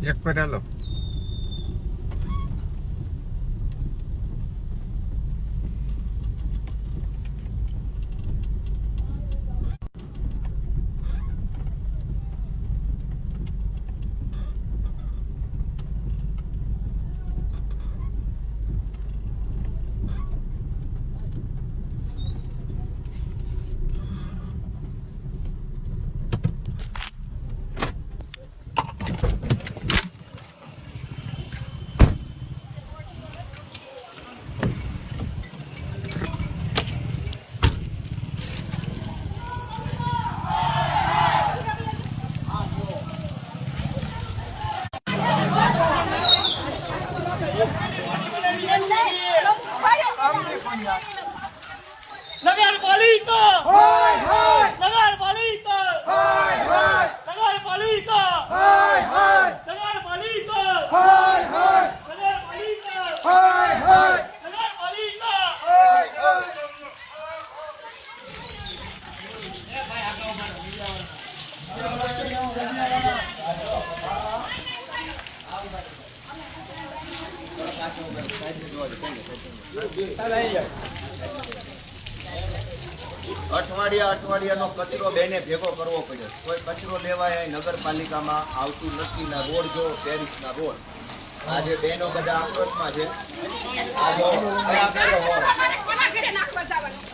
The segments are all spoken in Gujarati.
એક પર હાલો નગરપાલિકા નગરપાલિકા નગરપાલિકા નગરપાલિકા નગરપાલિકા નગરપાલિકા અઠવાડિયા અઠવાડિયાનો કચરો બેને ભેગો કરવો પડ્યો. કોઈ કચરો લેવાય નગરપાલિકામાં આવતું નથી ના રોડ જો, પેરિસના રોડ. આ બેનો બધા આક્રોશમાં છે?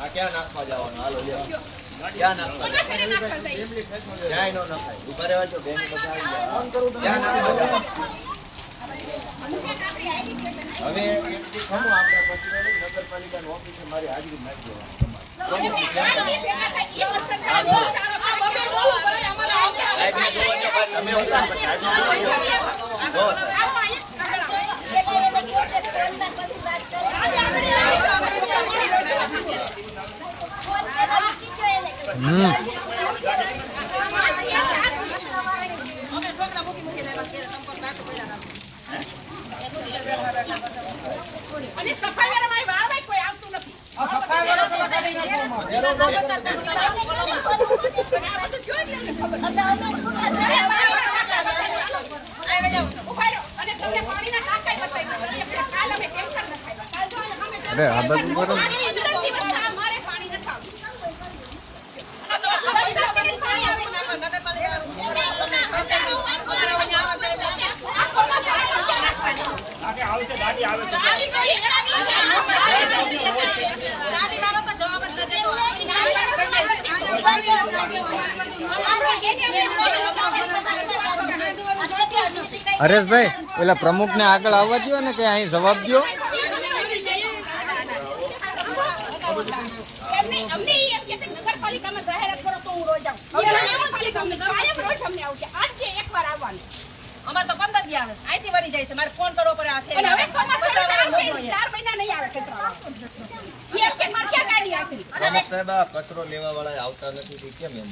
આ ક્યાં નાખવા જવાનું? હાલો, લ્યો. ક્યાં નાખવા જવાનું? ક્યાંય નો નખાય. ઊભા રહેવા જો બેન બધા. ક્યાં નાખવા જવાનું? હવે એકથી ખમો આપણે લઈ નગરપાલિકાની ઓફિસે મારી હાજરી નાખી દેવાની તમારે. તમે ઉતરા પછી હાજરી જોવા જાઓ. જો સાહેબ. અને સફાઈ વાળામાં આવે કોઈ આવતું નથી આ સફાઈ વાળા તો લગાડી અરે આ બધું કરો ને. મારે પાણી નથી હરેશભાઈ પેલા પ્રમુખને આગળ આવવા દો ને કે અહીં જવાબ દો એમને અમને ઈ એમ કે છે. કે નગરપાલિકામાં જાહેરાત કરો તો હું રોજ આવું કાયમ રોજ અમને આવું કે આજે એકવાર આવવાનું અમારે તો પંદર દી આવે છે અહીંથી વળી જાય છે મારે ફોન કરવો પડે આ છે સાહેબ આ કચરો લેવા વાળા આવતા નથી કેમ એમ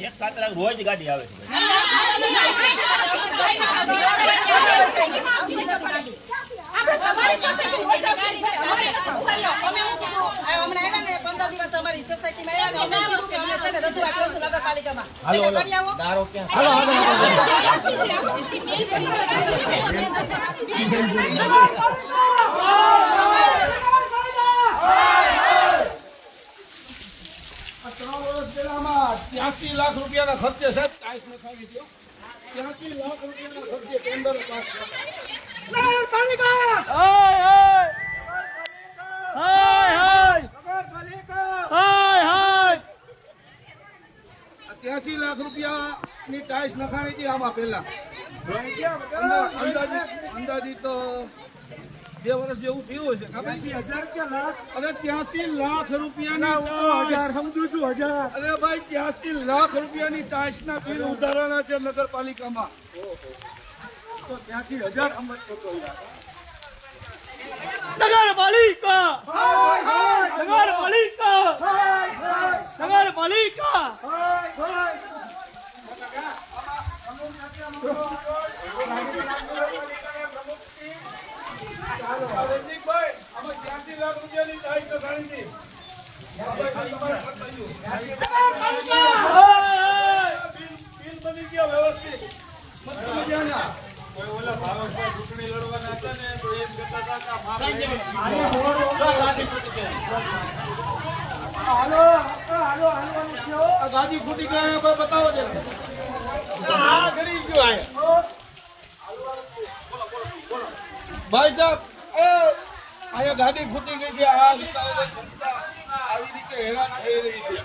એક કાતરા રોજ ગાડી આવે છે આપણે તમારી સોસાયટી રોજ આવતી છે. અમે અમે શું કીધું? આ હમણાં આવ્યા ને પંદર દિવસ અમારી સોસાયટીમાં આવ્યા ને અમે કીધું કે અમે છે ને રજૂઆત કરશું નગરપાલિકામાં એટલે કરી આવો દારો ક્યાં ત્રણ વર્ષ પહેલામાં ત્યાસી લાખ રૂપિયાના ખર્ચે સાહેબ ટાઈસ નખાવી દો ત્યાસી લાખ રૂપિયાના ખર્ચે ટેન્ડર પાસ ત્યાસી લાખ રૂપિયાની ટાઈસ નખાણી હતી આમાં પહેલા. અંદા- અંદાજિત બે વર્ષ જેવું થયું હશે ખબર? છે? અને ત્યાંસી લાખ રૂપિયાની હજાર સમજુ છું હજાર. અરે ભાઈ ત્યાંસી લાખ રૂપિયાની ટાઈસ ના બિલ ઉધારાના છે નગરપાલિકામાં. તો ત્યાસી હજાર નગરપાલિકા! નગરપાલિકા! નગરપાલિકા! ગાડી ફૂટી ગયા બતાવો જરા ભાઈ સાહેબ અહીંયા ગાડી ફૂટી ગઈ છે, આ આવી રીતે હેરાન થઈ રહી છે.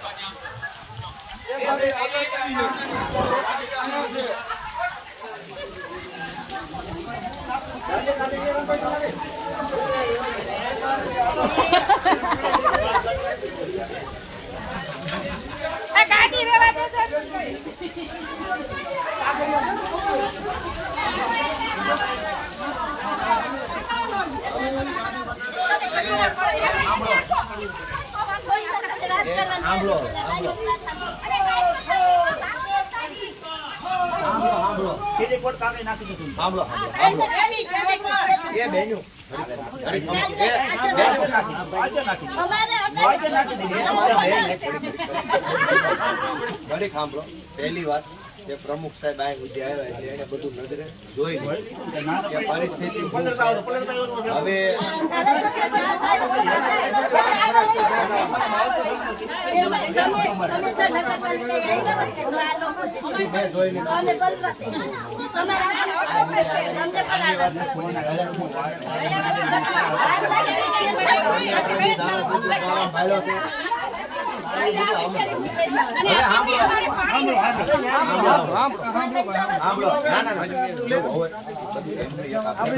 ગાડી રેવા દેજો સાંભળો સાંભળો સીધી કોટ કામે નાખી દીધું સાંભળો સાંભળો એ બેન્યુ પહેલી વાત કે પ્રમુખ સાહેબ આ સુધી આવ્યા છે એને બધું નજરે જોઈ કે પરિસ્થિતિ. હવે મેં જોઈ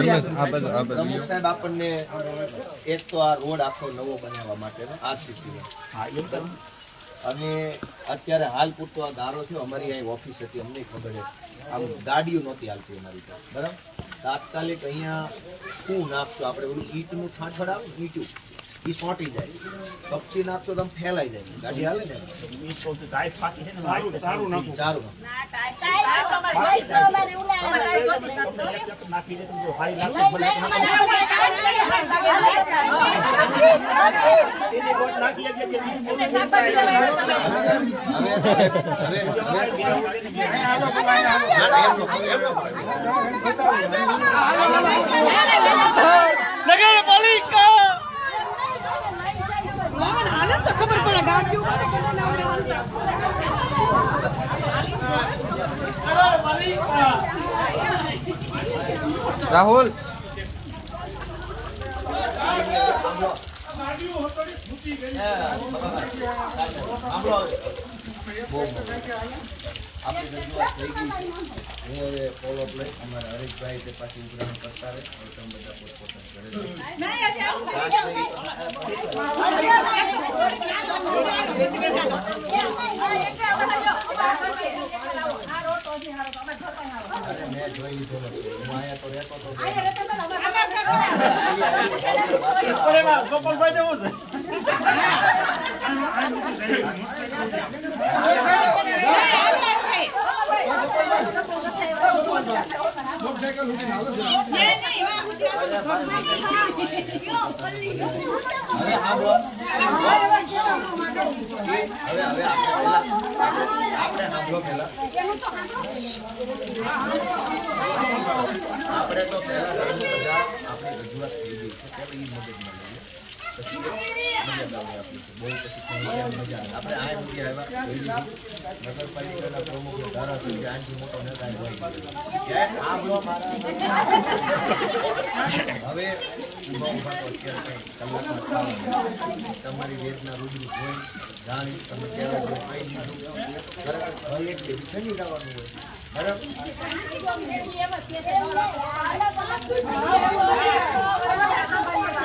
સાહેબ આપણને એક તો આ રોડ આખો નવો બનાવવા માટેનો આરસીસી અને અત્યારે હાલ પૂરતો આ ગારો થયો અમારી અહીં ઓફિસ હતી અમને ખબર છે આમ ગાડીઓ નહોતી હાલતી અમારી પાસે બરાબર તાત્કાલિક અહીંયા શું નાખશું આપણે ઓલું ઈંટનું ઠાઠડ આવે ઈંટું. એ સોટી જાય કપચી નાખશો તો ફેલાઈ જાય ગાડી હાલે ને સારું નાખો સારું નાખી દે તો જો હારી લાગતું ભલે સીધી કોટ નાખી દે કે હવે હવે હવે ના ના એમ નો કરો, એમ નો કરો. નગરપાલિકા હાલત તો ખબર પડે ગાડીઓ રાહુલ. આપણી રજૂઆત થઈ ગઈ હું હવે ફોલો અપ લઈ હરેશભાઈ તે પાછી ઉઘરાણી કરતા રહે હવે તમે બધા પોતપોતાની ઘરે જાઓ. અરે મેં જોઈ લીધો નથી હું અહીંયા તો રહેતો હતો ગોપાલભાઈ જવું છે આપણે તો પહેલા આપણી રજૂઆત થઈ ગઈ છે ત્યારે એ મદદ લઈએ પછી મજા મજા આવે. આપણે આ સુધી આવ્યા. નગરપાલિકાના પ્રમુખને ધારાસભ્ય આનાથી મોટો નેતા હવે તો અત્યારે કંઈ કલાકમાં તમારી વેદના રૂબરૂ હોય જાણી તમે કહેવા બરાબર હોય બરાબર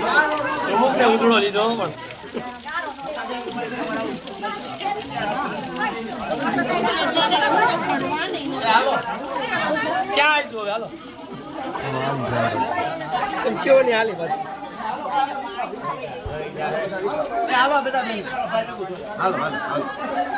પ્રમુખને ઉધડો લીધો પણ. ક્યાં આવીશું હવે? હાલો. કેવો નહીં હાલી બાજુ હાલો બધા હાલો હાલો હાલો.